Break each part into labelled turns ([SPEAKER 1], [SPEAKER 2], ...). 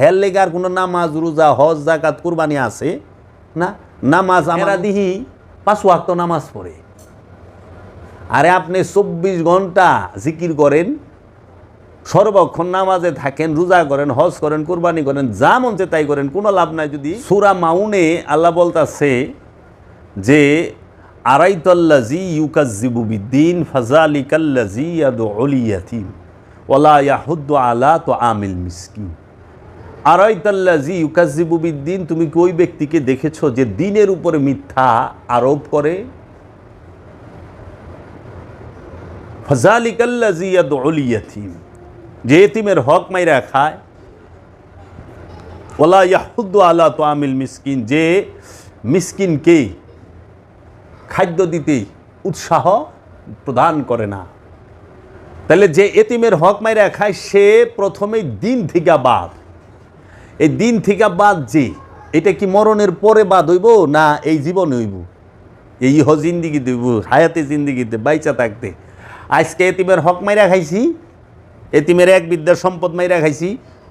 [SPEAKER 1] হের lacquer কোনো নামাজ রোজা হজ জাকাত কুরবানি আছে? না। নামাজ আমরা দিহি পাঁচ ওয়াক্ত নামাজ পড়ে। আরে আপনি চব্বিশ ঘণ্টা জিকির করেন সর্বক্ষণ নামাজে থাকেন রোজা করেন হজ করেন কুরবানি করেন যা মন চায় তাই করেন কোনো লাভ নাই যদি। সুরা মাউনে আল্লাহ বলতাছে যে আরাইতাল্লাজি ইউকাজিবু বিদ্দিন ফাজালিকাল্লাজি ইয়াদু অলিয়াতিম ওলা ইয়াহুদ্দু আলা তো আমিল মিসকিন। আরাইতাল্লাজি ইউকাজিবুবিদ্দিন তুমি কি ওই ব্যক্তিকে দেখেছ যে দিনের উপরে মিথ্যা আরোপ করে? ফাজালিকাল্লাজি ইয়াদু অলিয়াতিম যে এতিমের হক মাইরা খায়। ওলা ইয়াহুদ্দু আলা তো আমিল মিসকিন, যে মিসকিনকে খাদ্য দিতে উৎসাহ প্রদান করে না। তাহলে যে এতিমের হক মাইরা খায়, সে প্রথমে দিন থেকে বাদ। এই দিন থেকে বাদ যে এটা কি মরণের পরে বাদ হইব না এই জীবনে হইব? এই হ জিন্দিগি দেব, হায়াতে জিন্দিগিতে বাইচা থাকতে। আজকে এতিমের হক মাইরা খাইছি, এতিমের এক বিদ্যার সম্পদ মাইরা খাইছি,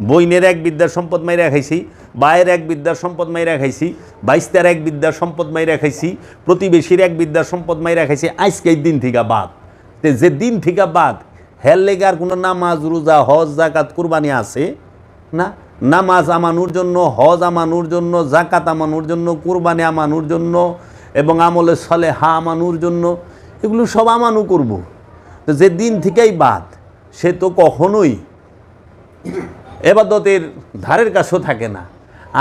[SPEAKER 1] বইনের এক বিদ্যার সম্পদ মাইরা খাইছি, বায়ের এক বিদ্যার সম্পদ মাইরা খাইছি বাইশটার এক বিদ্যার সম্পদ মাইরা খাইছি, প্রতিবেশীর এক বিদ্যার সম্পদ মাইরা খাইছি, আজকে এই দিন থেকে বাদ। তে যে দিন থেকে বাদ, হের লেগার কোনো নামাজ, রোজা, হজ জাকাত কুরবানি আছে? না? নামাজ আমানুর জন্য, হজ আমানুর জন্য জাকাত আমানুর জন্য, কুরবানি আমানুর জন্য এবং আমলে সলে হা আমানুর জন্য, এগুলো সব আমানু করব। তো যে দিন থেকেই বাদ, সে তো কখনোই এবাদতের ধারের কাছেও থাকে না।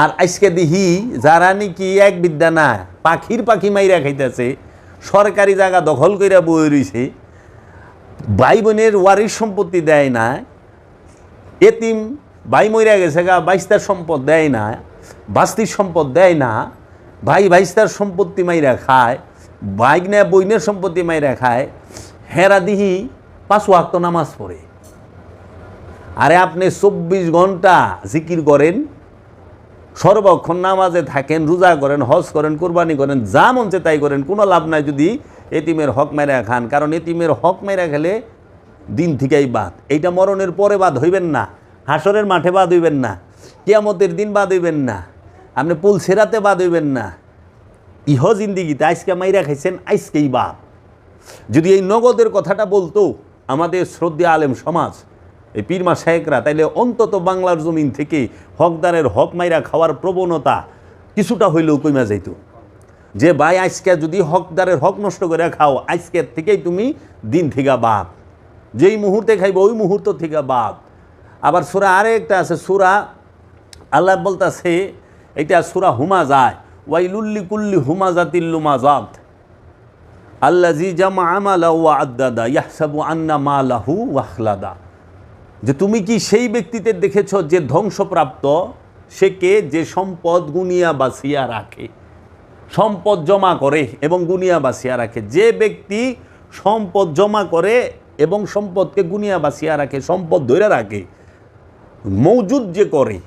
[SPEAKER 1] আর আজকে দিহি, যারা নাকি এক বিদ্যা না, পাখির পাখি মাইরা খাইতেছে, সরকারি জায়গা দখল কইরা বই রইছে, ভাই বোনের ওয়ারিশ সম্পত্তি দেয় না, এতিম ভাই মইরা গেছে গা বাইস্তার সম্পদ দেয় না, বাস্তির সম্পদ দেয় না, ভাই ভাইস্তার সম্পত্তি মাইরা খায় বাইক না বইনের সম্পত্তি মাইরা খায়, হেরা দিহি পাঁচ ওয়াক্ত নামাজ পড়ে। আরে আপনি চব্বিশ ঘণ্টা জিকির করেন, সর্বক্ষণ নামাজে থাকেন, রোজা করেন, হজ করেন, কোরবানি করেন, যা চায় তাই করেন, কোনো লাভ নাই যদি এতিমের হক মেরা খান, কারণ এতিমের হক মেরা খেলে দিন থেকেই বাদ। এইটা মরণের পরে বাদ হইবেন না। হাসরের মাঠে বাদ হইবেন না, কিয়ামতের দিন বাদ হইবেন না, আপনি পুল সেরাতে বাদ হইবেন না। ইহ জিন্দিগিতে আজকে মাইরা খাইছেন, আজকেই বাদ যদি এই নগদের কথাটা বলতো আমাদের শ্রদ্ধা আলেম সমাজ, এই পীরমা শাহেকরা তাইলে অন্তত বাংলার জমিন থেকে হকদারের হক মাইরা খাওয়ার প্রবণতা কিছুটা হইলেও কইমা যাইত। যে ভাই, আজকে যদি হকদারের হক নষ্ট করে খাও, আজকের থেকেই তুমি দিন থেকে বাদ যেই মুহূর্তে খাইব, ওই মুহূর্ত থেকে বাদ আবার সুরা আরেকটা আছে, সুরা আল্লাহ বলতাছে এটা সুরা হুমা যায় ওয়াইলুল্লি কুল্লি হুমা জাতিল্লুমা জাত আল্লা জি জামা আমালা ওয়া আদাদা, ইয়াহসাবু আন্না মালাহু ওয়াখলাদা যে তুমি কি সেই ব্যক্তিতে দেখেছ যে ধ্বংসপ্রাপ্ত? সে কে? যে সম্পদ গুনিয়া বাছিয়া রাখে। সম্পদ জমা করে এবং গুনিয়া বাছিয়া রাখে। যে ব্যক্তি সম্পদ জমা করে এবং সম্পদকে গুনিয়া বাছিয়া রাখে, সম্পদ ধরে রাখে মৌজুদ যে করে,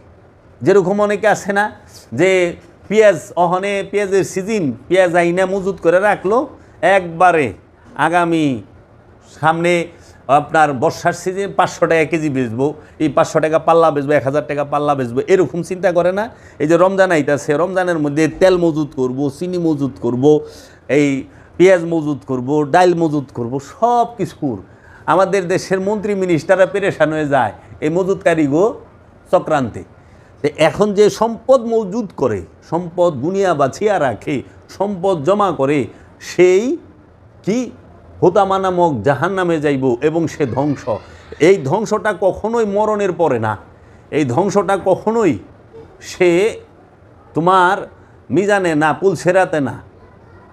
[SPEAKER 1] যেরকম অনেকে আছে না, যে পেঁয়াজ অহনে, পেঁয়াজের সিজন, পেঁয়াজ আইনা মজুদ করে রাখল, একবারে আগামী সামনে আপনার বর্ষার সিজন পাঁচশো টাকা কেজি বেচবো, এই পাঁচশো টাকা পাল্লা বেচবো, এক হাজার টাকা পাল্লা বেচবো, এরকম চিন্তা করে না। এই যে রমজান আইতাছে, রমজানের মধ্যে তেল মজুদ করব, চিনি মজুদ করব, এই পেঁয়াজ মজুদ করব, ডাইল মজুদ করব সব কিছুর আমাদের দেশের মন্ত্রী মিনিস্টাররা পেরেশান হয়ে যায়। এই মজুদকারীগো চক্রান্তে। এখন যে সম্পদ মজুদ করে, সম্পদ গুনিয়া বাছিয়া রাখে, সম্পদ জমা করে, সেই কি হোতামা নামক জাহান নামে যাইব এবং সে ধ্বংস। এই ধ্বংসটা কখনোই মরণের পরে না। এই ধ্বংসটা কখনোই সে তোমার মিজানে না, পুল সেরাতে না,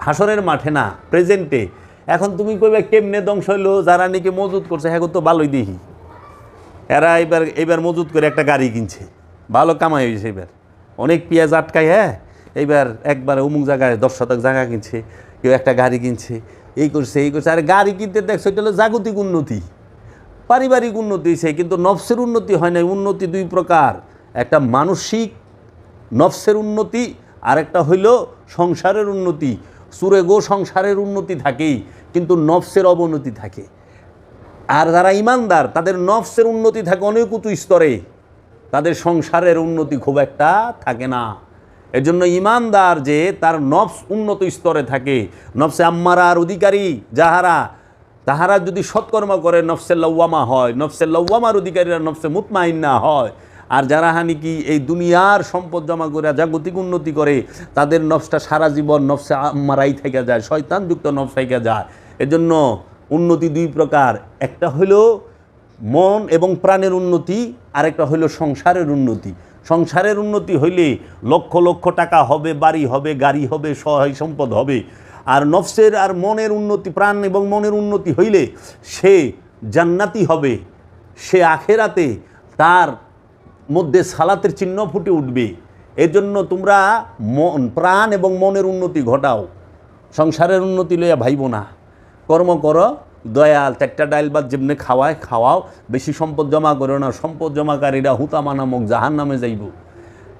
[SPEAKER 1] হাসরের মাঠে না প্রেজেন্টে এখন তুমি কইবে, কেমনে ধ্বংস হইল? যারা নাকি মজুদ করছে হ্যাঁ তো ভালোই দেখি। এরা এবার এবার মজুত করে একটা গাড়ি কিনছে। ভালো কামাই হয়েছে এবার। অনেক পেঁয়াজ আটকায় হ্যাঁ? এইবার একবার অমুক জায়গায় দশ শতক জায়গা কিনছে, কেউ একটা গাড়ি কিনছে, এই করছে এই করছে। আর গাড়ি কিনতে দেখছ, এটা হলো জাগতিক উন্নতি। পারিবারিক উন্নতি হয়েছে, কিন্তু নফসের উন্নতি হয় না উন্নতি দুই প্রকার। একটা মানসিক নফসের উন্নতি আর একটা হইল সংসারের উন্নতি। সুরে গো সংসারের উন্নতি থাকেই, কিন্তু নফসের অবনতি থাকে। আর যারা ইমানদার, তাদের নফসের উন্নতি থাকে অনেক উঁচু স্তরে। তাদের সংসারের উন্নতি খুব একটা থাকে না। এজন্য ইমানদার যে তার নফস উন্নত স্তরে থাকে, নফসে আম্মারার অধিকারী যাহারা, তাহারা যদি সৎকর্ম করে, নফসে লওয়ামা হয়, নফসে লওয়ামার অধিকারীরা নফসে মুতমাইন্না হয়। আর যারা হানি কি এই দুনিয়ার সম্পদ জমা করে, জাগতিক উন্নতি করে, তাদের নফসটা সারা জীবন নফসে আম্মারাই থেকে যায়, শয়তানযুক্ত নফস থেকে যায়। এজন্য উন্নতি দুই প্রকার। একটা হলো মন এবং প্রাণের উন্নতি, আরেকটা হইল সংসারের উন্নতি। সংসারের উন্নতি হইলে লক্ষ লক্ষ টাকা হবে, বাড়ি হবে, গাড়ি হবে, সহায় সম্পদ হবে। আর নফসের আর মনের উন্নতি, প্রাণ এবং মনের উন্নতি হইলে সে জান্নাতি হবে, সে আখেরাতে তার মধ্যে সালাতের চিহ্ন ফুটে উঠবে। এজন্য তোমরা মন, প্রাণ এবং মনের উন্নতি ঘটাও। সংসারের উন্নতি লইয়া ভাইব না। কর্ম করো, দয়াল চারটা ডাইল বাদ যেমনি খাওয়ায়, খাওয়াও। বেশি সম্পদ জমা করো না, সম্পদ জমাকারীরা হুতামা নামক জাহান নামে যাইব।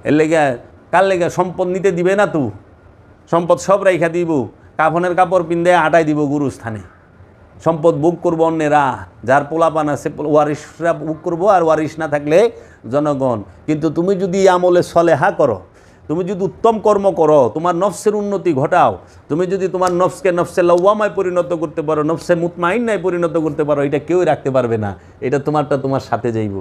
[SPEAKER 1] এর লেগে, কার লেগে সম্পদ নিতে দিবে না তু? সম্পদ সব রেখা দিব, কাফনের কাপড় পিন্দে আটাই দিব গুরুস্থানে। সম্পদ বুক করব অন্যেরা, যার পোলাপান আছে ওয়ারিশরা বুক করব আর ওয়ারিশ না থাকলে জনগণ। কিন্তু তুমি যদি আমলে সলেহা করো তুমি যদি উত্তম কর্ম করো, তোমার নফসের উন্নতি ঘটাও, তুমি যদি তোমার নফসকে নফসে লওয়ামায় পরিণত করতে পারো, নফসে মুতমাইন্নায় পরিণত করতে পারো, এটা কেউই রাখতে পারবে না। এটা তোমারটা তোমার সাথে যাইব।